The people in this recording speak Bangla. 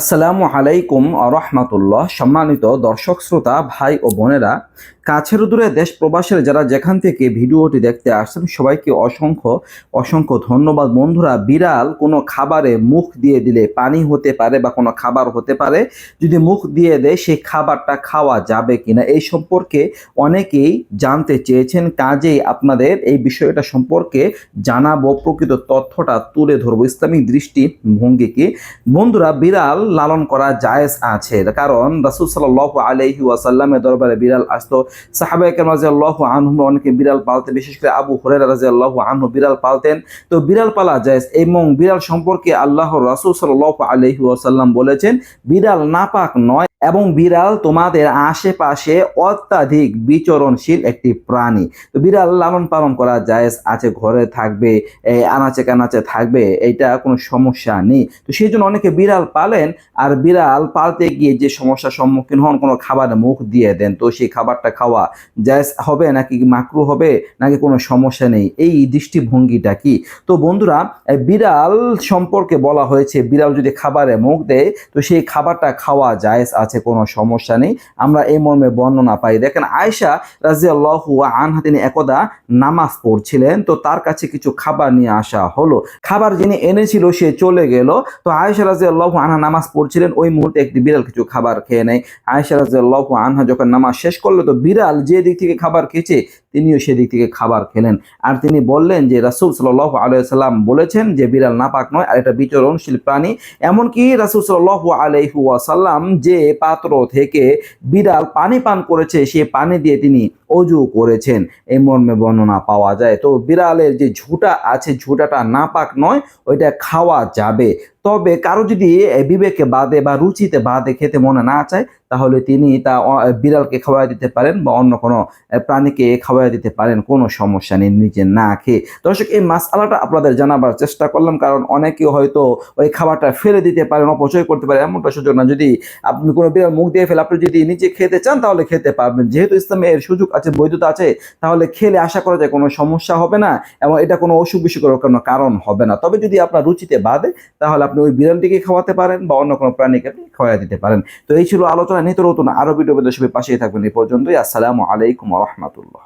আসসালামু আলাইকুম রহমাতুল্লাহ। সম্মানিত দর্শক, শ্রোতা, ভাই ও বোনেরা, কাছের দূরে দেশ প্রবাসের যারা যেখান থেকে ভিডিওটি দেখতে আসছেন, সবাইকে অসংখ্য অসংখ্য ধন্যবাদ। বন্ধুরা, বিড়াল কোনো খাবারে মুখ দিয়ে দিলে পানি হতে পারে বা কোনো খাবার হতে পারে। যদি মুখ দিয়ে দেয়, সেই খাবারটা খাওয়া যাবে কিনা এই সম্পর্কে অনেকেই জানতে চেয়েছেন। কাজেই আপনাদের এই বিষয়টা সম্পর্কে জানাব, প্রকৃত তথ্যটা তুলে ধরবো ইসলামিক দৃষ্টি ভঙ্গিকে বন্ধুরা, বিড়াল লালন করা জায়েজ আছে। কারণ রাসুল সাল্লাহ আলহি ওয়াসাল্লামের দরবারে বিড়াল আসতো। সাহাবাহিকের রাজি আল্লাহ আনহু অনেকে বিড়াল পালতে বিশেষ করে আবু হরে রাজি আল্লাহ আনহু বিড়াল পালতেন। তো বিড়াল পালা জায়েজ এবং বিড়াল সম্পর্কে আল্লাহ রাসুল সাল্লাহ আলহি ওয়াসাল্লাম বলেছেন, বিড়াল নাপাক নয়। এবং বিড়াল তোমাদের আশেপাশে অত্যাধিক বিচরণশীল একটি প্রাণী। তো বিড়াল লালন পালন করা জায়েজ আছে, ঘরে থাকবে এই আনাচে কানাচে থাকবে, এটা কোনো সমস্যা নেই। তো সেই জন্য অনেকে বিড়াল পালেন, আর বিড়াল পালতে গিয়ে যে সমস্যার সম্মুখীন হন, কোনো খাবারে মুখ দিয়ে দেন। তো সেই খাবারটা খাওয়া জায়েজ হবে, নাকি মাকরু হবে, নাকি কোনো সমস্যা নেই? এই দৃষ্টিভঙ্গিটা কি? তো বন্ধুরা বিড়াল সম্পর্কে বলা হয়েছে, বিড়াল যদি খাবারে মুখ দেয়, তো সেই খাবারটা খাওয়া জায়েজ আছে। কোনো সমস্যা নেই। আমরা এই মর্মে বর্ণনা পাই। দেখেন আয়সা রাজিয়াল্লাহ আনহা, তিনি একদা নামাজ পড়ছিলেন, তো তার কাছে কিছু খাবার নিয়ে আসা হলো। খাবার যিনি এনেছিল, সে চলে গেল। তো আয়সা রাজিয়াল্লাহ আনহা নামাজ পড়ছিলেন, ওই মুহূর্তে একটি বিড়াল কিছু খাবার খেয়ে নেয়। আয়সা রাজিয়াল্লাহ আনহা যখন নামাজ শেষ করল, তো বিড়াল যে দিক থেকে খাবার খেয়েছে, তিনিও সেদিক থেকে খাবার খেলেন। আর তিনি বললেন যে, রাসুল সাল্লাহ আলাইসাল্লাম বলেছেন যে, বিড়াল নাপাক নয়, আর এটা বিচরণশীল প্রাণী। এমনকি রাসুল সাল্লাহ আলাইহু আসাল্লাম যে পাত্র থেকে বিড়াল পানি পান করেছে সে পানি দিয়ে তিনি অজু করেছেন। এই মর্মে বর্ণনা পাওয়া যায়। তো বিড়ালের যে ঝুটা আছে, ঝুটাটা নাপাক নয়, ওইটা খাওয়া যাবে। তবে কারও যদি বিবেকে বাদে বা রুচিতে বাদে খেতে মনে না চায়, তাহলে তিনি তা বিড়ালকে খাওয়াই দিতে পারেন বা অন্য কোনো প্রাণীকে খাওয়াই দিতে পারেন। কোনো সমস্যা নেই, নিজে না খেয়ে। দর্শক, এই মাসালাটা আপনাদের জানাবার চেষ্টা করলাম, কারণ অনেকে হয়তো ওই খাবারটা ফেলে দিতে পারেন, অপচয় করতে পারেন, এমনটা সুযোগ না। যদি আপনি কোনো বিড়াল মুখ দিয়ে ফেলে, আপনি যদি নিজে খেতে চান, তাহলে খেতে পারবেন। যেহেতু ইসলামে এর সুযোগ আছে বৈধতা আছে, তাহলে খেলে আশা করা যায় কোনো সমস্যা হবে না এবং এটা কোনো অসুখ বিসুখের কোনো কারণ হবে না। তবে যদি আপনার রুচিতে বাদে, তাহলে আপনি ওই বিড়ালটিকে খাওয়াতে পারেন বা অন্য কোনো প্রাণীকে আপনি খাওয়াই দিতে পারেন। তো এই ছিল আলোচনা নিত্য নতুন আরও ভিডিও। সবাই পাশেই থাকবেন। এই পর্যন্তই। আসসালামু আলাইকুম রহমতুল্লাহ।